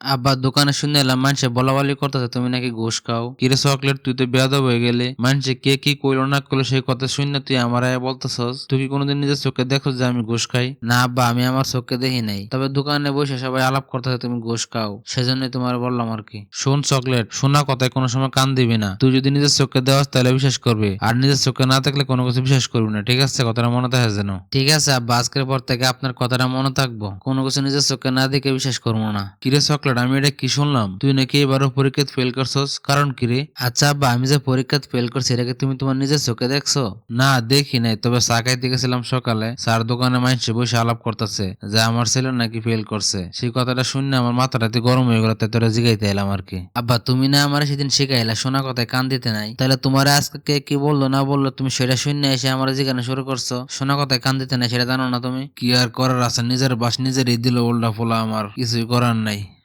আব্বা দোকানে শুনে এলাম মানুষে বলা বলি করতেছে, তুমি নাকি ঘুষ খাও? কিরে চকলেট, তুই তো বেয়াদব হয়ে গেলে। মানুষে কে কি কইলো না করল সেই কথা শুনে তুই আমার বলতেছস? তুই কোনোদিন নিজের চোখে দেখো যে আমি ঘুষ খাই? না আব্বা, আমি আমার চোখে দেখি নাই। তবে দোকানে বসে সবাই আলাপ করতেছে, তুমি ঘুষ খাও। সেজন্য তোমার বললাম আর কি। শোন চকলেট, শোনা কথায় কোনো সময় কান দিবি না। তুই যদি নিজের চোখে দেওয়াস, তাহলে বিশ্বাস করবে। আর নিজের চোখে না থাকলে কোনো কিছু বিশ্বাস করবি না, ঠিক আছে? কথাটা মনে থাকে যেন। ঠিক আছে আব্বা, আজকের পর থেকে আপনার কথাটা মনে থাকব। কোনো কিছু নিজের চোখে না দেখে বিশ্বাস করব না। কিরে চকলেট আমি এটা কি শুনলাম? তুই নাকি এবারও পরীক্ষায় ফেল করছস? কারণ কিরে আচ্ছা আব্বা, আমি যে পরীক্ষায় ফেল করছি, এটাকে তুমি তোমার নিজের চোখে দেখছ? না, দেখি নাই। তবে চা গেছিলাম সকালে। চার দোকানে মানুষে বসে আলাপ করতেছে যে আমার ছেলে নাকি ফেল করছে। সেই কথাটা শুনে আমার মাথাটাতে গরম হয়ে গেল, তাই তোরা জিগাইতে এলাম আর কি। আব্বা, তুমি না আমার সেদিন শিখাইলা শোনা কথায় কান দিতে নাই। তাহলে তোমার আজকে কে কি বলল, না বলল, তুমি সেটা শুনে এসে আমার জিজ্ঞাসা শুরু করছ? শোনা কথায় কান দিতে নাই, সেটা জানো না তুমি? কি আর করার আছে? নিজের বাস নিজেরই দিল উল্টা ফোলা আমার। কিছুই করার নাই।